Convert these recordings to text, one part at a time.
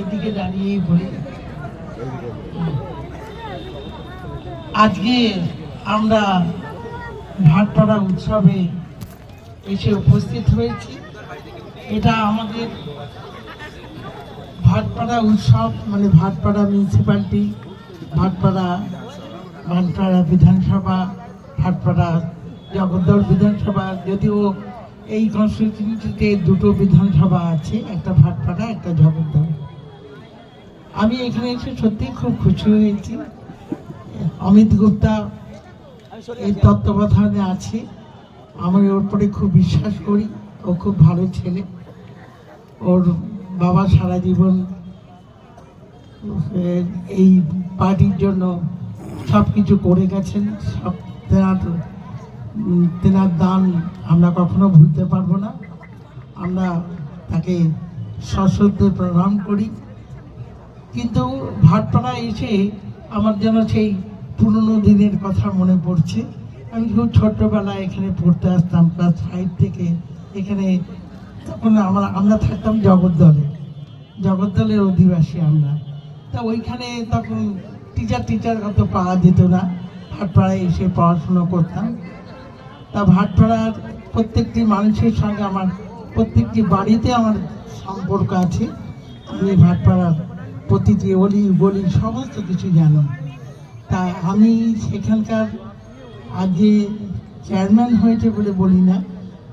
এদিকে দাঁড়িয়েই বলি আজকে আমরা ভাটপাড়া উৎসবে এসে উপস্থিত হয়েছি। এটা আমাদের ভাটপাড়া উৎসব মানে ভাটপাড়া মিউনিসিপ্যালিটি ভাটপাড়া ভাটপাড়া বিধানসভা, ভাটপাড়া জগদ্দল বিধানসভা, যদিও এই কনস্টিটিউন্সিতে দুটো বিধানসভা আছে একটা ভাটপাড়া একটা জগদ্দল। আমি এখানে এসে সত্যি খুব খুশি হয়েছি। অমিত গুপ্তা এই তত্ত্বাবধানে আছে। আমি ওর পরে খুব বিশ্বাস করি ও খুব ভালো ছেলে। ওর বাবা সারা জীবন এই পার্টির জন্য সব কিছু করে গেছেন সব উম, তেনার দান আমরা কখনো ভুলতে পারব না। আমরা তাকে সশ্রদ্ধে প্রণাম করি। কিন্তু ভাটপাড়া এসে আমার যেন সেই পুরনো দিনের কথা মনে পড়ছে। আমি খুব ছোট্টবেলায় এখানে পড়তে আসতাম, ক্লাস ফাইভ থেকে। এখানে তখন আমরা আমরা থাকতাম জগদ্দলে। জগদ্দলের অধিবাসী আমরা। তা ওইখানে তখন টিচার টিচার অত পাওয়া যেত না। ভাটপাড়ায় এসে পড়াশুনো করতাম। তা ভাটপাড়ার প্রত্যেকটি মানুষের সঙ্গে আমার, প্রত্যেকটি বাড়িতে আমার সম্পর্ক আছে। আমি ভাটপাড়ার প্রতিটি অলি, গলি, সমস্ত কিছু জানি। তা আমি সেখানকার আগে চেয়ারম্যান হয়েছে বলে বলি না।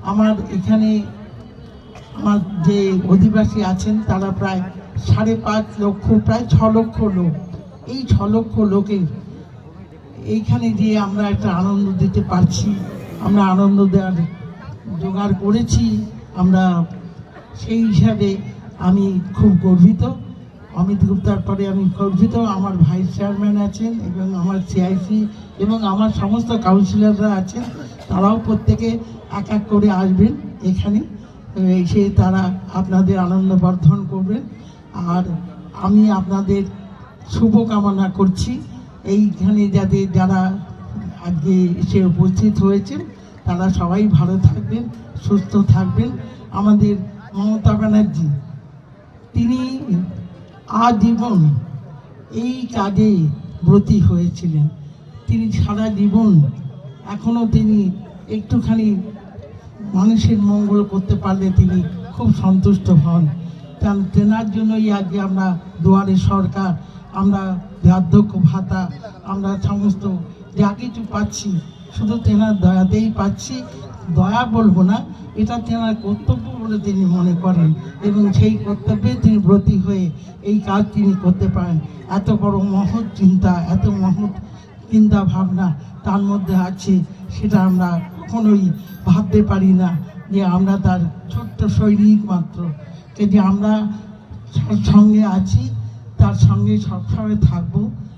আমার এখানে আমার যে অধিবাসী আছেন, তারা প্রায় সাড়ে পাঁচ লক্ষ, প্রায় ছ লক্ষ লোক। এই ছ লক্ষ লোকের এইখানে যে আমরা একটা আনন্দ দিতে পারছি। আমরা আনন্দ দেওয়ার জোগাড় করেছি। আমরা সেই হিসাবে আমি খুব গর্বিত। অমিত গুপ্তার পরে আমি গর্বিত। আমার ভাইস চেয়ারম্যান আছেন এবং আমার সিআইসি এবং আমার সমস্ত কাউন্সিলররা আছেন। তারাও প্রত্যেকে এক এক করে আসবেন এখানে। এসে তারা আপনাদের আনন্দ বর্ধন করবেন। আর আমি আপনাদের শুভ কামনা করছি। এইখানে যাতে যারা আজকে এসে উপস্থিত হয়েছেন। তারা সবাই ভালো থাকবেন, সুস্থ থাকবেন। আমাদের মমতা ব্যানার্জি, তিনি আজীবন এই কাজে ব্রতী হয়েছিলেন। তিনি সারা জীবন এখনও তিনি একটুখানি মানুষের মঙ্গল করতে পারলে তিনি খুব সন্তুষ্ট হন। কারণ তেনার জন্যই আজকে আমরা দুয়ারে সরকার, আমরা বার্ধক্য ভাতা, আমরা সমস্ত যা কিছু পাচ্ছি, শুধু তেনার দয়াতেই পাচ্ছি, দয়া বলব না, এটা তেনার কর্তব্য বলে তিনি মনে করেন এবং সেই কর্তব্যে তিনি ব্রতী হয়ে এই কাজ তিনি করতে পারেন। এত বড় মহৎ চিন্তা, এত মহৎ চিন্তা ভাবনা তার মধ্যে আছে, সেটা আমরা কখনোই ভাবতে পারি না যে আমরা তার ছোট্ট সৈনিক মাত্র। যে আমরা সঙ্গে আছি, তার সঙ্গে সবসময় থাকব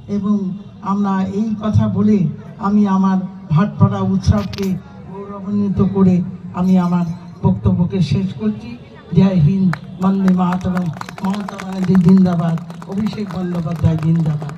এবং আমরা এই কথা বলে আমি আমার ভাটপাড়া উৎসবকে গৌরবান্বিত করে আমি আমার বক্তব্যকে শেষ করছি। জয় হিন্দ, বন্দে মাতরম। মমতা ব্যানার্জি জিন্দাবাদ। অভিষেক বন্দ্যোপাধ্যায় জিন্দাবাদ।